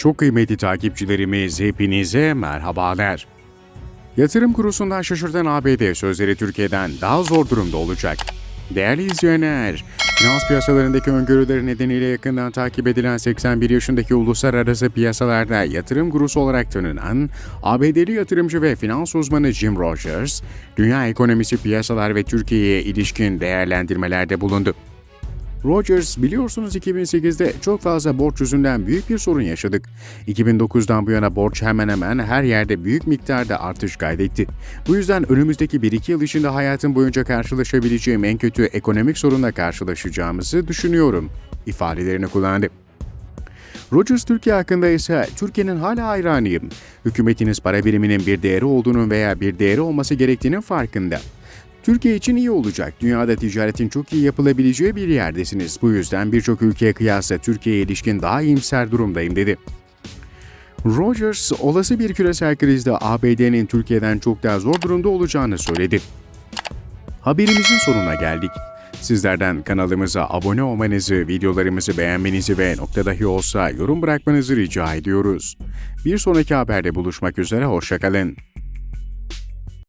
Çok kıymetli takipçilerimiz hepinize merhabalar. Yatırım kurusundan şaşırtan ABD sözleri Türkiye'den daha zor durumda olacak. Değerli izleyenler, finans piyasalarındaki öngörüleri nedeniyle yakından takip edilen 81 yaşındaki uluslararası piyasalarda yatırım gurusu olarak tanınan ABD'li yatırımcı ve finans uzmanı Jim Rogers, dünya ekonomisi piyasalar ve Türkiye'ye ilişkin değerlendirmelerde bulundu. Rogers biliyorsunuz 2008'de çok fazla borç yüzünden büyük bir sorun yaşadık. 2009'dan bu yana borç hemen hemen her yerde büyük miktarda artış kaydetti. Bu yüzden önümüzdeki 1-2 yıl içinde hayatım boyunca karşılaşabileceğim en kötü ekonomik sorunla karşılaşacağımızı düşünüyorum ifadelerini kullandı. Rogers Türkiye hakkında ise Türkiye'nin hala hayranıyım. Hükümetiniz para biriminin bir değeri olduğunun veya bir değeri olması gerektiğinin farkında. Türkiye için iyi olacak. Dünyada ticaretin çok iyi yapılabileceği bir yerdesiniz. Bu yüzden birçok ülkeye kıyasla Türkiye'ye ilişkin daha iyimser durumdayım dedi. Rogers, olası bir küresel krizde ABD'nin Türkiye'den çok daha zor durumda olacağını söyledi. Haberimizin sonuna geldik. Sizlerden kanalımıza abone olmanızı, videolarımızı beğenmenizi ve nokta dahi olsa yorum bırakmanızı rica ediyoruz. Bir sonraki haberde buluşmak üzere, hoşçakalın.